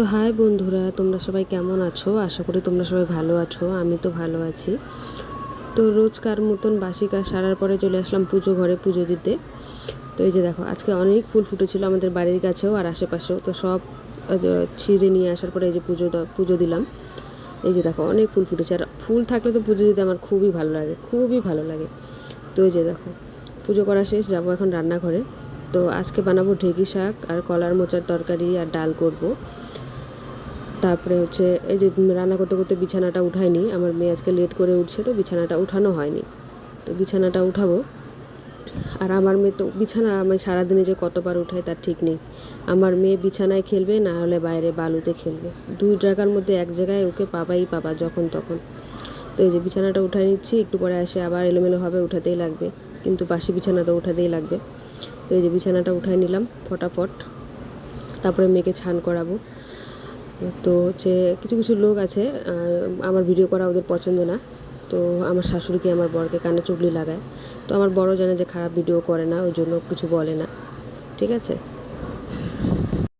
তো হাই বন্ধুরা, তোমরা সবাই কেমন আছো? আশা করি তোমরা সবাই ভালো আছো, আমি তো ভালো আছি। তো রোজকার মতন বাসি কাজ সারার পরে চলে আসলাম পুজো ঘরে পুজো দিতে। তো এই যে দেখো, আজকে অনেক ফুল ফুটেছিল আমাদের বাড়ির কাছেও আর আশেপাশেও। তো সব ছিঁড়ে নিয়ে আসার পরে এই যে পুজো পুজো দিলাম। এই যে দেখো, অনেক ফুল ফুটেছে। আর ফুল থাকলে তো পুজো দিতে আমার খুবই ভালো লাগে, খুবই ভালো লাগে। তো এই যে দেখো, পুজো করা শেষ, যাব এখন রান্নাঘরে। তো আজকে বানাবো ঢেঁকি শাক আর কলার মোচার তরকারি আর ডাল করব। তারপরে হচ্ছে এই যে রান্না করতে করতে বিছানাটা উঠাইনি, আমার মেয়ে আজকে লেট করে উঠছে তো বিছানাটা উঠানো হয়নি। তো বিছানাটা উঠাবো। আর আমার মেয়ে তো বিছানা আমি সারাদিনে যে কতবার উঠাই তার ঠিক নেই। আমার মেয়ে বিছানায় খেলবে, না হলে বাইরে বালুতে খেলবে। দুই জায়গার মধ্যে এক জায়গায় ওকে পাবাই পাবা যখন তখন। তো এই যে বিছানাটা উঠাই নিচ্ছি, একটু পরে এসে আবার এলোমেলোভাবে উঠাতেই লাগবে। কিন্তু বাসি বিছানা তো উঠাতেই লাগবে। তো এই যে বিছানাটা উঠাই নিলাম, ফটাফট। তারপরে মেয়েকে ছান করাবো। তো হচ্ছে কিছু কিছু লোক আছে আমার ভিডিও করা ওদের পছন্দ না। তো আমার শাশুড়িকে আমার বরকে কানে চুগলি লাগায়? তো আমার বড় জানে যে খারাপ ভিডিও করে না, ওই জন্য কিছু বলে না। ঠিক আছে?